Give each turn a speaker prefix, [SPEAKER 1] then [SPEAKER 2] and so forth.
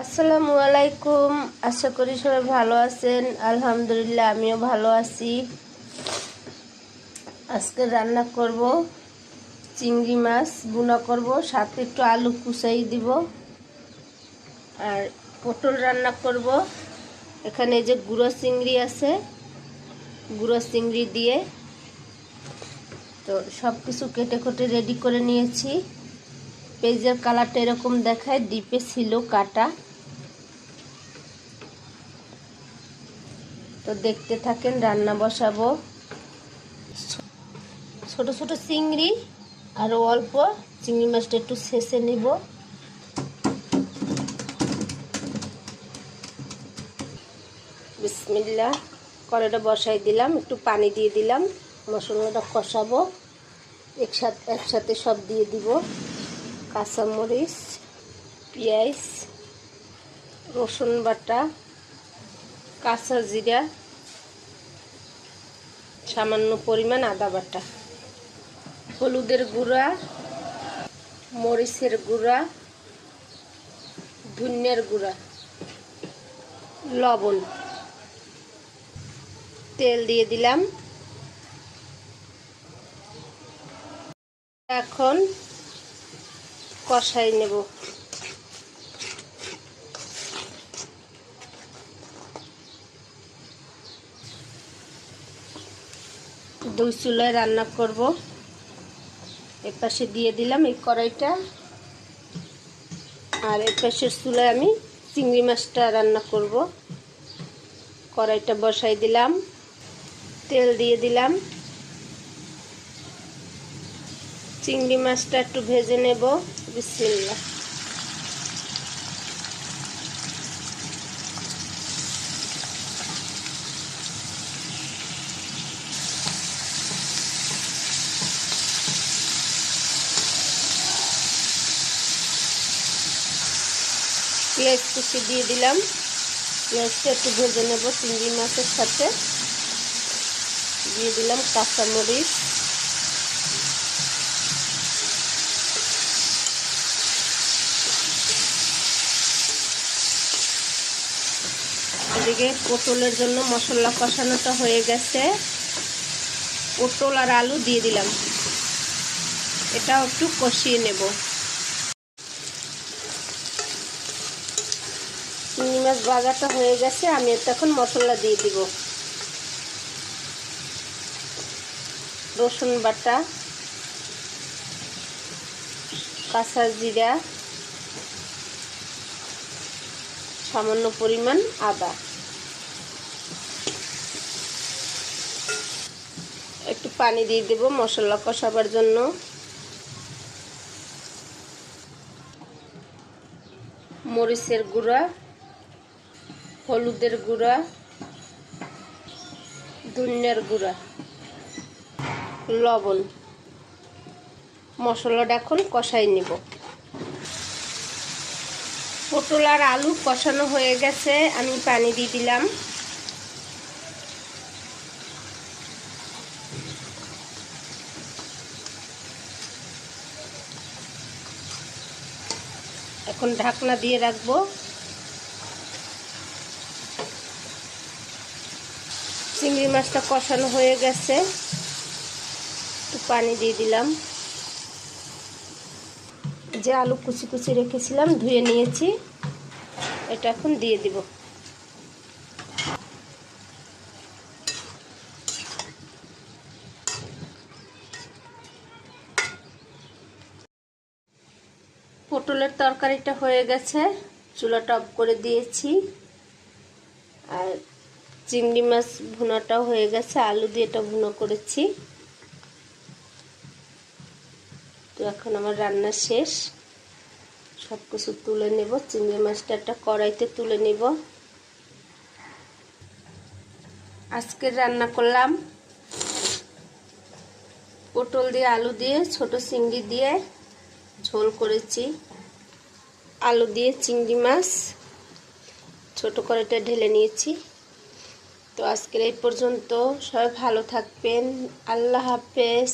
[SPEAKER 1] আসসালামু আলাইকুম আশা করি সবাই ভালো আছেন। আলহামদুলিল্লাহ, আমিও ভালো আছি। আজকে রান্না করব চিংড়ি মাছ বুনা করব, সাথে একটু আলু কুচাই দিব। আর পটল রান্না করব। এখানে যে গুঁড়ো চিংড়ি আছে, গুঁড়ো চিংড়ি দিয়ে তো সব কিছু কেটে কেটে রেডি করে নিয়েছি। পেজের কালারটা এরকম দেখায় ডিপে ছিল কাটা। তো দেখতে থাকেন, রান্না বসাবো। ছোট ছোট চিংড়ি আর অল্প চিংড়ি মাছটা একটু শেষে নিব। বিসমিল্লা কড়াইটা বসাই দিলাম, একটু পানি দিয়ে দিলাম, মশলাটা কষাবো, একসাথে একসাথে সব দিয়ে দিব। কাঁচামরিচ, পেঁয়াজ, রসুন বাটা, কাঁচা জিরা, সামান্য পরিমাণ আদা বাটা, হলুদের গুঁড়া, মরিচের গুঁড়া, ধনিয়ার গুঁড়া, লবণ। তেল দিয়ে দিলাম। এখন কষাই নেব। দুই চুলায় রান্না করব। এপাশে দিয়ে দিলাম এই কড়াইটা। আর এপাশের চুলায় আমি চিংড়ি মাছটা রান্না করব। কড়াইটা বসাই দিলাম। তেল দিয়ে দিলাম। চিংড়ি মাছটা একটু ভেজে নেব। বিসমিল্লা পেঁয়াজ কুচি দিয়ে দিলাম। পেঁয়াজটা একটু ভেজে নেব চিংড়ি মাছের সাথে। দিয়ে দিলাম কাঁচামরিচ। এদিকে পটলের জন্য মশলা কষানোটা হয়ে গেছে। পটল আর আলু দিয়ে দিলাম। এটা একটু কষিয়ে নেব। চিংড়ি মাছ বাগাটা হয়ে গেছে, আমি এখন মশলা দিয়ে দিব। রসুন বাটা, কাঁচা জিরা, সামান্য পরিমাণ আদা একটু পানি দিয়ে দেব মশলা কষাবার জন্য। মরিচের গুঁড়া, হলুদের গুঁড়া, ধনিয়ার গুঁড়া, লবণ। মশলাটা এখন কষাই নিব। পটল আর আলু কষানো হয়ে গেছে, আমি পানি দিয়ে দিলাম। এখন ঢাকনা দিয়ে রাখব। চিংড়ি মাছটা কষানো হয়ে গেছে। একটু পানি দিয়ে দিলাম। যে আলু কুচি কুচি রেখেছিলাম, ধুয়ে নিয়েছি। এটা এখন দিয়ে দিব। পটলের তরকারিটা হয়ে গেছে। চুলাটা অফ করে দিয়েছি। আর চিংড়ি মাছ ভুনাটাও হয়ে গেছে। আলু দিয়ে এটা ভুনো করেছি। তো এখন আমার রান্না শেষ। সব কিছু তুলে নেব। চিংড়ি মাছটা একটা কড়াইতে তুলে নেব। আজকের রান্না করলাম পটল দিয়ে, আলু দিয়ে, ছোট চিংড়ি দিয়ে ঝোল করেছি। আলু দিয়ে চিংড়ি মাছ। ছোট করেটা ঢেলে নিয়েছি। তো আজকের এই পর্যন্ত। সবাই ভালো থাকবেন। আল্লাহ হাফেজ।